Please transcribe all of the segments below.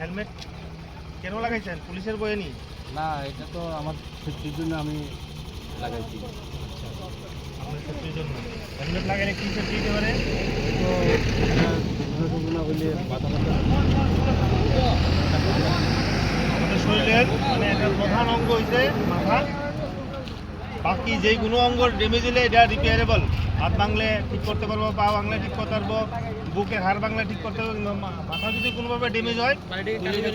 Helmet কেন লাগাইছেন? পুলিশের বয়ে নি না এটা তো আমার সেফটির জন্য আমি লাগাইছি। আপনার সেফটির জন্য। হেলমেট লাগাইলে কি সেফটি দিতে পারে? তো দুর্ঘটনা হলে মাথা মাথা আমাদের শরীরের মানে একটা প্রধান অঙ্গ হইছে মাথা। বাকি যেই কোনো অঙ্গ ড্যামেজ হলে এটা রিপেয়ারেবল হাত ভাঙলে ঠিক করতে পারব, পা ভাঙলে ঠিক করতে পারব, বুকের হাড় ভাঙলে ঠিক করতে পারব মাথা যদি কোনোভাবে ড্যামেজ হয়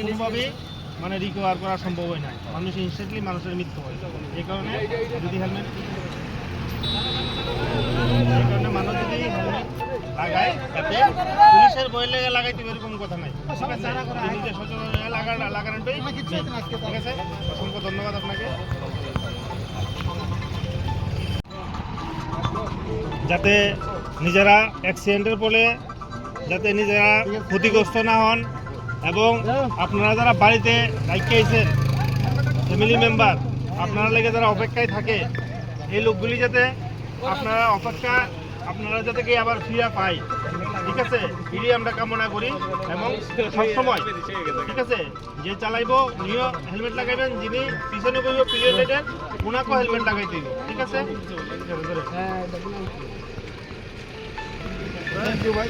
কোনোভাবেই মানে রিকভার করা সম্ভব হয় না। মানুষ ইনস্ট্যান্টলি মানুষের মৃত্যু হয়। এই কারণে যদি হেলমেট যদি হেলমেট লাগায় তাতে পুলিশের এরকম কথা নাই। সচেতন লাগা- লাগানোটাই ঠিক আছে? ধন্যবাদ আপনাকে। যাতে নিজেরা অ্যাক্সিডেন্টের ফলে যাতে নিজেরা ক্ষতিগ্রস্ত না হন এবং আপনারা যারা বাড়িতে রাখতে আইছেন ফ্যামিলি মেম্বার আপনারা লেগে যারা অপেক্ষায় থাকে, এই লোকগুলি যাতে আপনারা অপেক্ষা আপনারা যাতে কি আবার ফিরা পাই। ঠিক আছে? ফিরিয়ে আমরা কামনা করি এবং সবসময় ঠিক আছে? যে চালাইবো উনিও হেলমেট লাগাইবেন যিনি পিছনে বইব পিরিয়ড লাইটের উনাকেও হেলমেট লাগাই দিব ঠিক আছে? থ্যাংক ইউ ভাই।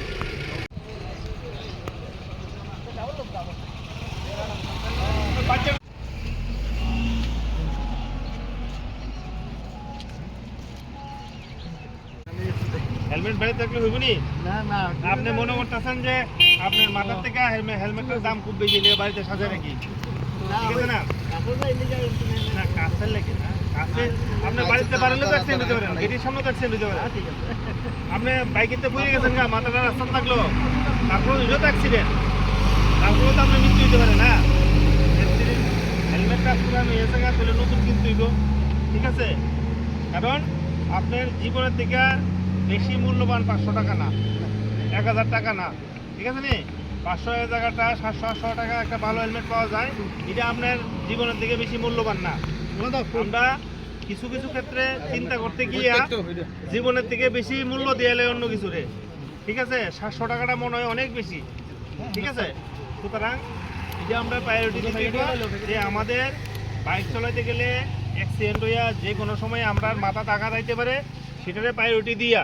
হেলমেট বাড়িতে থাকলে হইব নি? না না আপনি মনে করতেছেন যে আপনার মাথার থেকে হেলমেট হেলমেটের দাম খুব বেশি নিয়ে বাড়িতে সাজা নাকি? ঠিক আছে না? না কাছের লেগে না। কাছে আপনি বাড়িতে পারলে তো অ্যাক্সিডেন্ট হতে পারেন গেটির সামনে তো অ্যাক্সিডেন্ট হতে পারে। আপনি বাইকেতে পড়ে গেছেন মাথাটা রাস্তা থাকল। তো অ্যাক্সিডেন্ট তারপরেও তো আপনি মৃত্যু হতে পারে না। হেলমেটটা তাহলে নতুন কিনতে ঠিক আছে? কারণ আপনার জীবনের থেকে বেশি মূল্যবান পাঁচশো টাকা না। এক হাজার টাকা না। ঠিক আছে নি? পাঁচশো এক জায়গাটা সাতশো আটশো টাকা একটা ভালো হেলমেট পাওয়া যায়। এটা আপনার জীবনের থেকে বেশি মূল্যবান না। আমরা কিছু কিছু ক্ষেত্রে চিন্তা করতে গিয়ে জীবনের থেকে বেশি মূল্য দিয়ে অন্য কিছুরে ঠিক আছে? সাতশো টাকাটা মনে হয় অনেক বেশি। ঠিক আছে? সুতরাং এটা আমরা প্রায়োরিটি দিতে যে আমাদের বাইক চালাইতে গেলে অ্যাক্সিডেন্ট হইয়া যে কোনো সময় আমরা মাথা টাকা যাইতে পারে। সেটারে প্রায়োরিটি দিয়া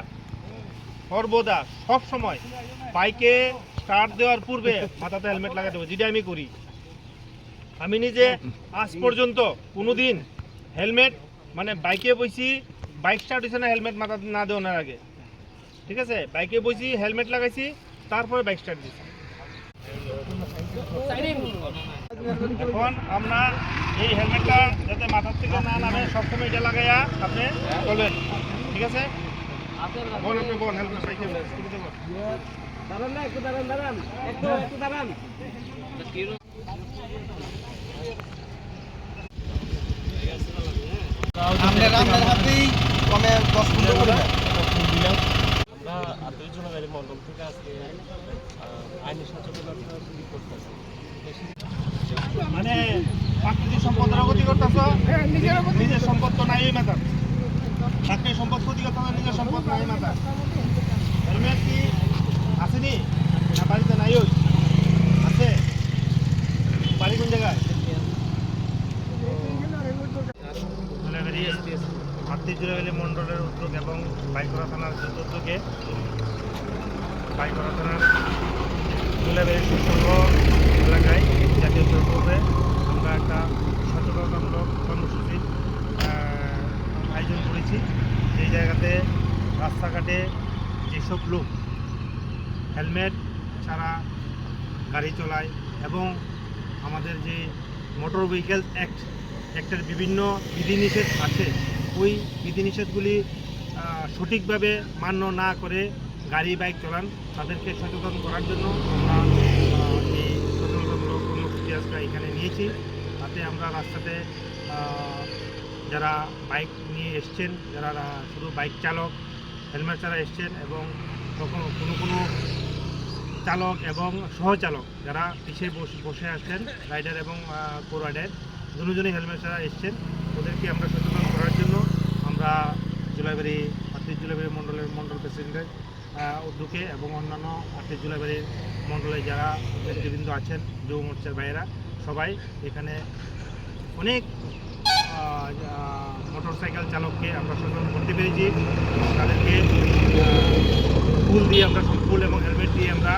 সর্বদা সব সময় বাইকে স্টার্ট দেওয়ার পূর্বে মাথাতে হেলমেট লাগাতে হবে, যেটা আমি করি। আমি নিজে আজ পর্যন্ত কোনোদিন হেলমেট মানে বাইকে বইছি, বাইক স্টার্ট হয়েছে না, হেলমেট মাথা না দেওয়ার আগে। ঠিক আছে? বাইকে বইছি, হেলমেট লাগাইছি, তারপরে বাইক স্টার্ট দিছি। এখন আমরা এই হেলমেটটা যাতে মাথার থেকে না নামে, সবসময় এটা লাগাইয়া আপনি চলবেন। ঠিক আছে? আপনি দাঁড়ান না একটু দাঁড়ান দাঁড়ান। একটু একটু দাঁড়ান। আপনার আপনার হাতেই কমে দশ পনেরো করে আমরা আন্তরিক গাড়ি মন্ডল থেকে আজকে আইনি সচেতনতা করতেছি। মানে প্রাকৃতিক সম্পদের ক্ষতি করতেছ? নিজের সম্পদ তো নাই মাথার প্রাকৃতিক সম্পদ ক্ষতি করতেছ নিজের সম্পদ নাই মাথার হেলমেট কি আসেনি? না, বাড়িতে নাই আছে? বাড়ি কোন জায়গায়? ভারতীয় জুড়ে মন্ডলের উদ্যোগ এবং বাইকরা থানার উদ্যোগে বাইকরা থানার দুলাবের সুসংঘ হেলমেট ছাড়া গাড়ি চলায় এবং আমাদের যে মোটর ভেহিকেলস অ্যাক্ট, অ্যাক্টের বিভিন্ন বিধিনিষেধ আছে, ওই বিধিনিষেধগুলি সঠিকভাবে মান্য না করে গাড়ি, বাইক চালান, তাদেরকে সচেতন করার জন্য আমরা এই সচেতনতামূলক কর্মসূচি আজকে এখানে নিয়েছি। তাতে আমরা রাস্তাতে যারা বাইক নিয়ে এসছেন, যারা শুধু বাইক চালক, হেলমেট ছাড়া এসছেন এবং কখনো কোনো কোনো চালক এবং সহচালক যারা পিছিয়ে বসে আসছেন রাইডার এবং কো রাইডার দুজনেই হেলমেট ছাড়া এসছেন। ওদেরকে আমরা সচেতন করার জন্য আমরা জুলাইবাড়ি পাত্রী জুলাইবাড়ি দলের মণ্ডল প্রেসিডেন্টের উদ্যোগে এবং অন্যান্য আটই জুলাইবাড়ির মণ্ডলে যারা নেতৃবৃন্দ আছেন, যুব মোর্চার ভাইয়েরা, সবাই এখানে অনেক মোটর সাইকেল চালককে আমরা সচেতন করতে পেরেছি। তাদেরকে ফুল দিয়ে আমরা ফুল এবং হেলমেট দিয়ে আমরা